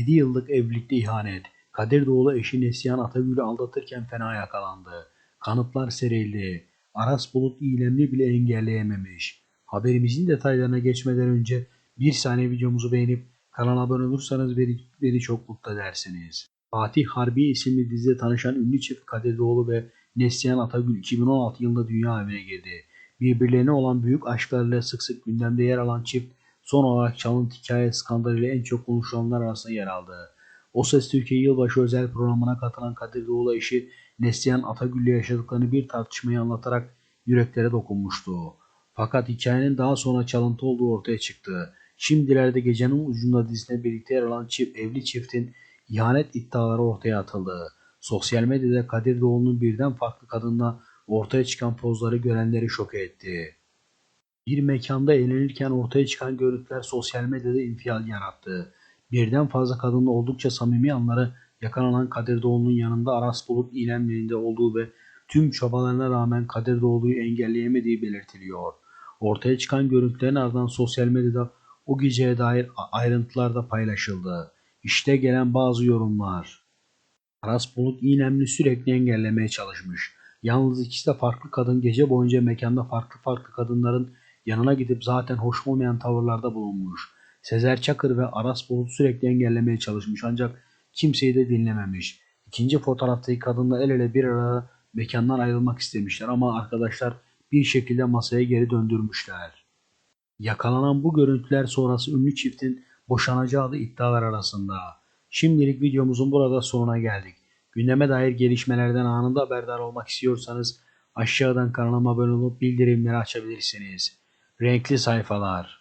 7 yıllık evlilikte ihanet. Kadir Doğulu eşi Neslihan Atagül'ü aldatırken fena yakalandı. Kanıtlar serildi. Aras Bulut iyilemli bile engelleyememiş. Haberimizin detaylarına geçmeden önce bir saniye videomuzu beğenip kanala abone olursanız beni, beni çok mutlu edersiniz. Fatih Harbi isimli dizide tanışan ünlü çift Kadir Doğulu ve Neslihan Atagül 2016 yılında dünya evine girdi. Birbirlerine olan büyük aşklarıyla sık sık gündemde yer alan çift son olarak çalıntı hikaye skandalıyla en çok konuşulanlar arasında yer aldı. O Ses Türkiye yılbaşı özel programına katılan Kadir Doğulu eşi Neslihan Atagül ile yaşadıklarını bir tartışmayı anlatarak yüreklere dokunmuştu. Fakat hikayenin daha sonra çalıntı olduğu ortaya çıktı. Şimdilerde gecenin ucunda dizisine birlikte yer alan çift, evli çiftin ihanet iddiaları ortaya atıldı. Sosyal medyada Kadir Doğulu'nun birden farklı kadınla ortaya çıkan pozları görenleri şok etti. Bir mekanda eğlenirken ortaya çıkan görüntüler sosyal medyada infial yarattı. Birden fazla kadınla oldukça samimi anları yakalanan Kadir Doğulu'nun yanında Aras Bulut ilemlerinde olduğu ve tüm çabalarına rağmen Kadir Doğulu'yu engelleyemediği belirtiliyor. Ortaya çıkan görüntülerin ardından sosyal medyada o geceye dair ayrıntılar da paylaşıldı. İşte gelen bazı yorumlar. Aras Bulut İynemli sürekli engellemeye çalışmış. Yalnız ikisi de farklı kadın gece boyunca mekanda farklı farklı kadınların yanına gidip zaten hoş olmayan tavırlarda bulunmuş. Sezer Çakır ve Aras Bulut sürekli engellemeye çalışmış ancak kimseyi de dinlememiş. İkinci fotoğraftaki kadınla el ele bir arada mekandan ayrılmak istemişler ama arkadaşlar bir şekilde masaya geri döndürmüşler. Yakalanan bu görüntüler sonrası ünlü çiftin boşanacağı da iddialar arasında. Şimdilik videomuzun burada sonuna geldik. Gündeme dair gelişmelerden anında haberdar olmak istiyorsanız aşağıdan kanalıma abone olup bildirimleri açabilirsiniz. Renkli sayfalar.